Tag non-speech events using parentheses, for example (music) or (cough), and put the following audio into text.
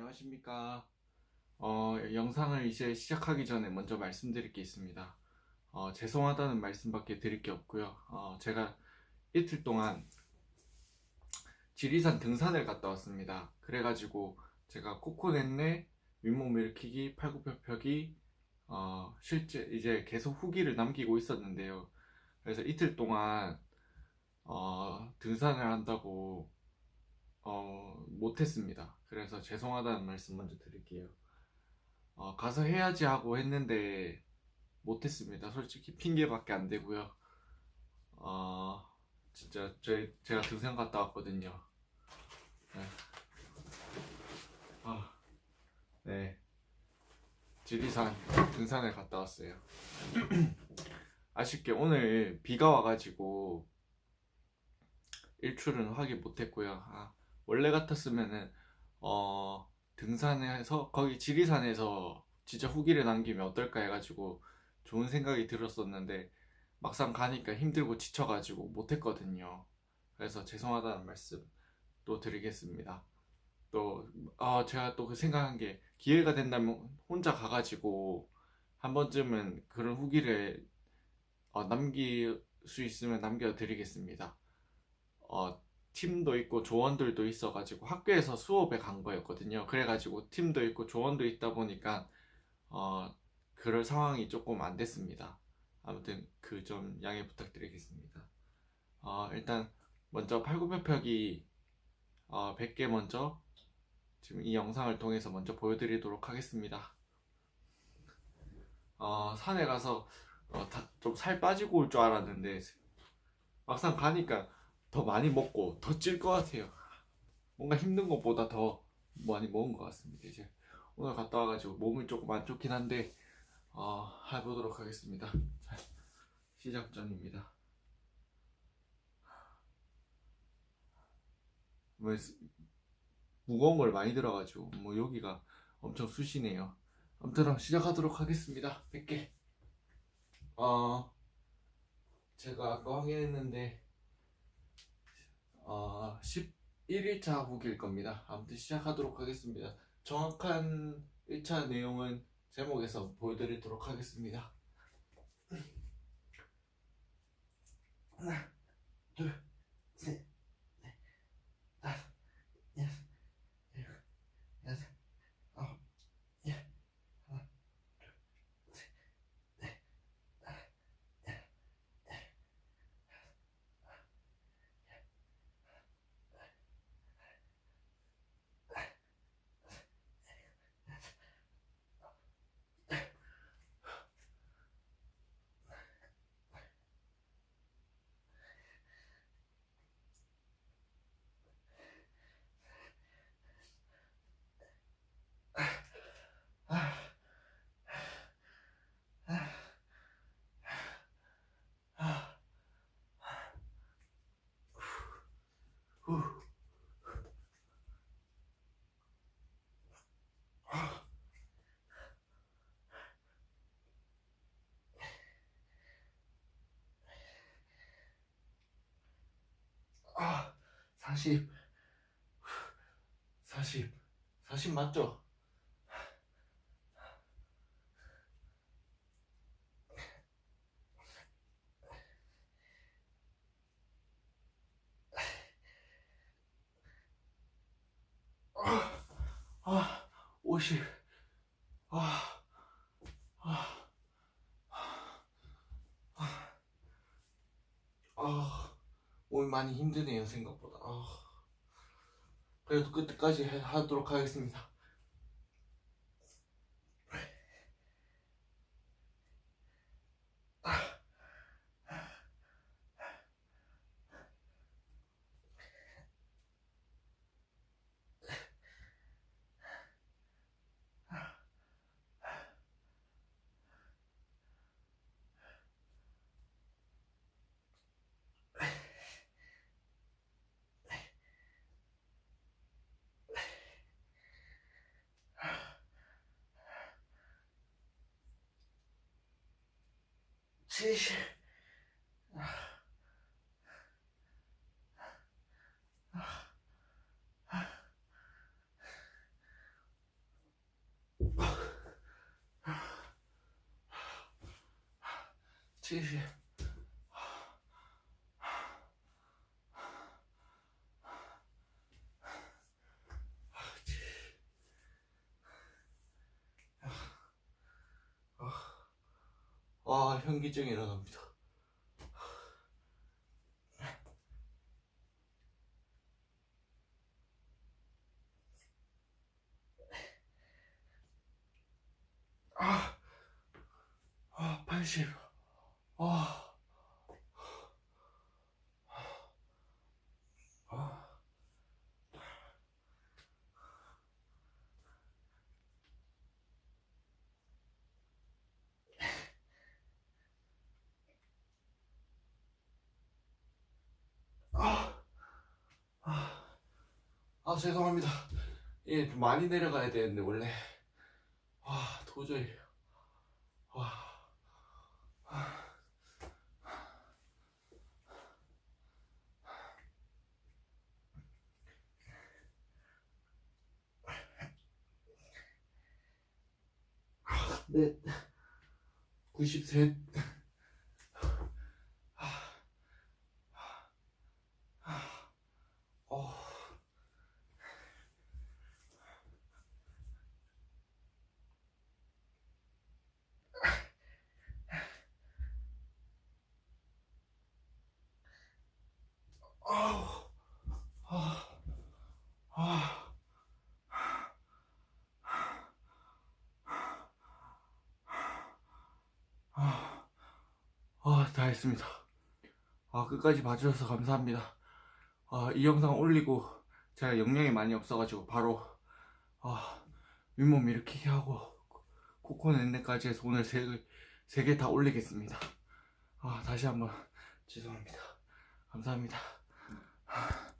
안녕하십니까. 어, 영상을 이제 시작하기 전에 먼저 말씀드릴 게 있습니다. 어, 죄송하다는 말씀밖에 드릴 게 없고요. 어, 제가 이틀 동안 지리산 등산을 갔다 왔습니다. 그래가지고 제가 코코넷네, 윗몸 일으키기, 팔굽혀펴기, 어, 실제 이제 계속 후기를 남기고 있었는데요. 그래서 이틀 동안 어, 등산을 한다고 어, 못했습니다. 그래서 죄송하다는 말씀 먼저 드릴게요. 어, 가서 해야지 하고 했는데 못했습니다. 솔직히 핑계밖에 안 되고요. 어, 진짜 제, 제가 등산 갔다 왔거든요. 네. 아, 네. 지리산 등산을 갔다 왔어요. (clears throat) 아쉽게 오늘 비가 와가지고 일출은 확인 못했고요. 아, 원래 같았으면은 어 등산해서 거기 지리산에서 진짜 후기를 남기면 어떨까 해가지고 좋은 생각이 들었었는데 막상 가니까 힘들고 지쳐가지고 못했거든요. 그래서 죄송하다는 말씀 또 드리겠습니다. 또 아, 제가 또 그 생각한 게 기회가 된다면 혼자 가가지고 한 번쯤은 그런 후기를 어, 남길 수 있으면 남겨드리겠습니다. 어, 팀도 있고 조원들도 있어가지고 학교에서 수업에 간 거였거든요. 그래가지고 팀도 있고 조원도 있다 보니까 어, 그럴 상황이 조금 안 됐습니다. 아무튼 그 점 양해 부탁드리겠습니다. 어, 일단 먼저 팔굽혀펴기 어, 100개 먼저 지금 이 영상을 통해서 먼저 보여드리도록 하겠습니다. 어, 산에 가서 어, 좀 살 빠지고 올 줄 알았는데 막상 가니까 더 많이 먹고 더 찔 것 같아요. 뭔가 힘든 것보다 더 많이 먹은 것 같습니다. 이제 오늘 갔다 와가지고 몸이 조금 안 좋긴 한데 어, 해보도록 하겠습니다. 자, 시작 전입니다. 뭐, 무거운 걸 많이 들어가지고 뭐 여기가 엄청 쑤시네요. 아무튼 시작하도록 하겠습니다. 100개. 어, 제가 아까 확인했는데 어, 11일차 후기일 겁니다. 아무튼 시작하도록 하겠습니다. 정확한 1차 내용은 제목에서 보여드리도록 하겠습니다. 하나, 둘, 셋, 넷, 다섯, 여섯, 일곱, 여덟, 아홉, 열, 하나, 둘, 셋, 넷, 다섯, 여섯, 후. 아, 40, 40, 40 맞죠? 아, 50, 아, 아, 아, 아, 오늘 많이 힘드네요, 생각보다. 아, 그래도 해- 하도록 하겠습니다. 继续，啊，啊，啊，继续。 현기증이 일어납니다. 아, 아, 80. 아, 아, 아, 아, 아, 죄송합니다. 예, 좀 많이 내려가야 되는데, 원래. 와, 도저히. 와. 네. 93. 어. 아우. 아. 아. 아, 아, 다 했습니다. 아, 끝까지 봐주셔서 감사합니다. 아, 이 영상 올리고 제가 영양이 많이 없어가지고 바로 아, 윗몸 일으키게 하고 코코넷넷까지 해서 오늘 세, 세개 다 올리겠습니다. 아, 다시 한번 죄송합니다. 감사합니다.